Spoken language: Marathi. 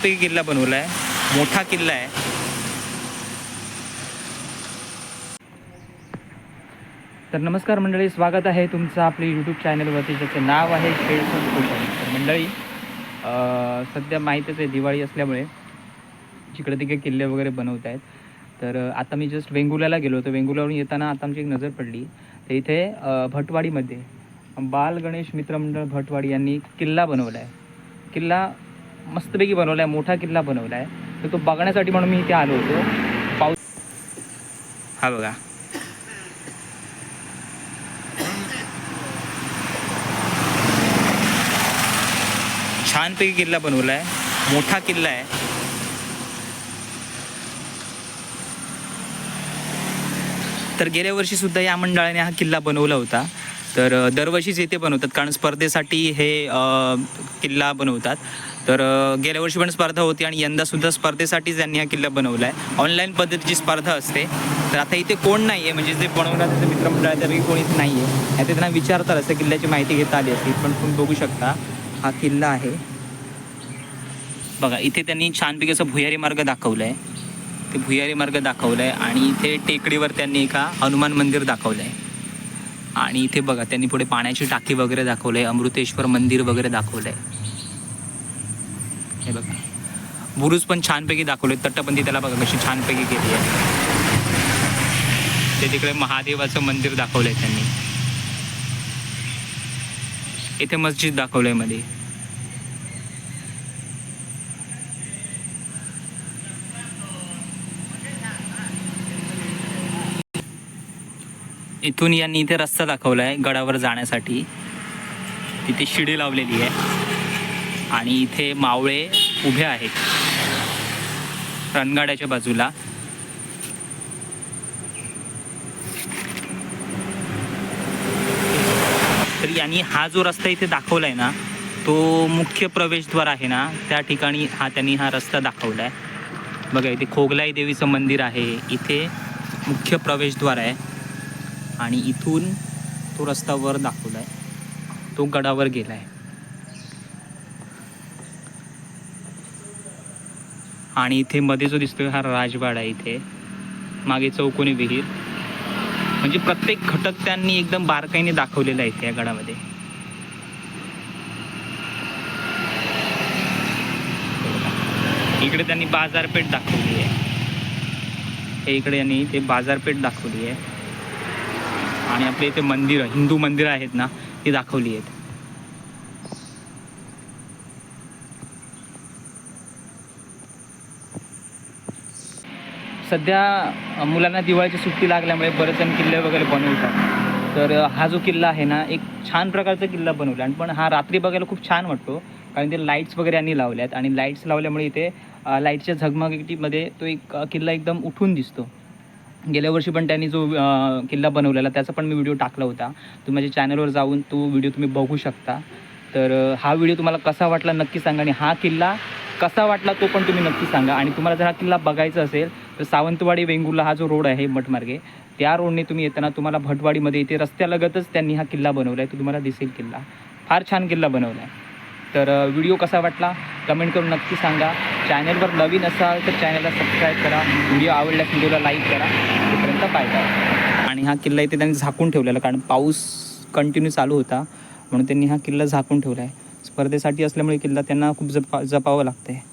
छानपैकी किल्ला बनवला आहे. मोठा किल्ला आहे. तर नमस्कार मंडळी स्वागत आहे तुमचं आपले यूट्यूब चॅनलवरती ज्याचं नाव आहे शेळसर कोकण तर मंडळी सध्या माहीतच आहे दिवाळी असल्यामुळे जिकडे तिकडे किल्ले वगैरे बनवत आहेत. तर आता मी जस्ट वेंगुल्याला गेलो होतो. वेंगुल्यावरून येताना आता आमची एक नजर पडली. तर इथे भटवाडीमध्ये बाल गणेश मित्रमंडळ भटवाडी यांनी किल्ला बनवला आहे. किल्ला मस्तपैकी बनवला आहे मोठा किल्ला बनवला आहे तर तो बघण्यासाठी म्हणून मी इथे आलो होतो. पाऊस हा बघा. छानपैकी किल्ला बनवला आहे मोठा किल्ला आहे. तर गेल्या वर्षी सुद्धा या मंडळाने हा किल्ला बनवला होता. तर दरवर्षीच येथे बनवतात कारण स्पर्धेसाठी हे किल्ला बनवतात. तर गेल्या वर्षी पण स्पर्धा होती आणि यंदा सुद्धा स्पर्धेसाठीच त्यांनी हा किल्ला बनवला आहे ऑनलाईन पद्धतीची स्पर्धा असते. तर आता इथे कोण नाही आहे म्हणजे जे बनवणार त्याचं मित्रमंडळ आहे तरी कोणीच नाही आहे आता त्यांना विचारतात असं किल्ल्याची माहिती घेता आली असती पण तुम्ही बघू शकता हा किल्ला आहे. बघा इथे त्यांनी छानपैकी असं भुयारी मार्ग दाखवला आहे ते भुयारी मार्ग दाखवला आहे आणि इथे टेकडीवर त्यांनी एका हनुमान मंदिर दाखवलं आहे आणि इथे बघा त्यांनी पुढे पाण्याची टाकी वगैरे दाखवलं आहे अमृतेश्वर मंदिर वगैरे दाखवलं आहे हे बघा बुरुज पण छानपैकी दाखवले. तटबंदी त्याला बघा कशी छानपैकी केली आहे. ते तिकडे महादेवाचं मंदिर दाखवलंय त्यांनी. इथे मस्जिद दाखवलंयमध्ये. इथून यांनी इथे रस्ता दाखवला आहे गडावर जाण्यासाठी. तिथे शिडी लावलेली आहे. आणि इथे मावळे उभे आहेत. रणगाड्याच्या बाजूला. तर यांनी हा जो रस्ता इथे दाखवला आहे ना तो मुख्य प्रवेशद्वार आहे ना त्या ठिकाणी हा त्यांनी हा रस्ता दाखवला आहे बघा इथे खोगलाई देवीचं मंदिर आहे. इथे मुख्य प्रवेशद्वार आहे. आणि इथून तो रस्ता वर दाखवला आहे तो गडावर गेला आहे आणि इथे मध्ये जो दिसतोय हा राजवाडा आहे इथे. मागे चौकोनी विहीर. म्हणजे प्रत्येक घटक त्यांनी एकदम बारकाईने दाखवलेला आहे या गडामध्ये. इकडे त्यांनी बाजारपेठ दाखवली आहे. इकडे यांनी ते बाजारपेठ दाखवली आहे. आणि आपले इथे मंदिरं हिंदू मंदिरं आहेत ना ती दाखवली आहेत. सध्या मुलांना दिवाळीची सुट्टी लागल्यामुळे बरेच जण किल्ले वगैरे बनवतात. तर हा जो किल्ला आहे ना एक छान प्रकारचा किल्ला बनवला. आणि पण हा रात्री बघायला खूप छान वाटतो. कारण ते लाईट्स वगैरे यांनी लावल्यात. आणि लाईट्स लावल्यामुळे इथे लाईटच्या झगमगटीमध्ये तो एक किल्ला एकदम उठून दिसतो. गेल्या वर्षी पण त्यांनी जो किल्ला बनवलेला त्याचा पण मी व्हिडिओ टाकला होता. तुम्ही माझ्या चॅनलवर जाऊन तो व्हिडिओ तुम्ही बघू शकता. तर हा व्हिडिओ तुम्हाला कसा वाटला नक्की सांगा. आणि हा किल्ला कसा वाटला तो पण तुम्ही नक्की सांगा. आणि तुम्हाला जर हा किल्ला बघायचा असेल तर सावंतवाडी वेंगुर्ला हा जो रोड आहे मठमार्गे त्या रोडने तुम्ही येताना तुम्हाला भटवाडीमध्ये इथे रस्त्यालगतच त्यांनी हा किल्ला बनवला आहे तो तुम्हाला दिसेल किल्ला. फार छान किल्ला बनवला आहे तर व्हिडिओ कसा वाटला? कमेंट करून नक्की सांगा. चॅनलवर नवीन असाल तर चॅनलला सबस्क्राईब करा. व्हिडिओ आवडल्यास व्हिडिओला लाईक करा. तोपर्यंत बाय आणि हा किल्ला इथे त्यांनी झाकून ठेवलेला कारण पाऊस कंटिन्यू चालू होता म्हणून त्यांनी हा किल्ला झाकून ठेवला आहे स्पर्धेसाठी असल्यामुळे किल्ला त्यांना खूप जपा जपावं लागतं आहे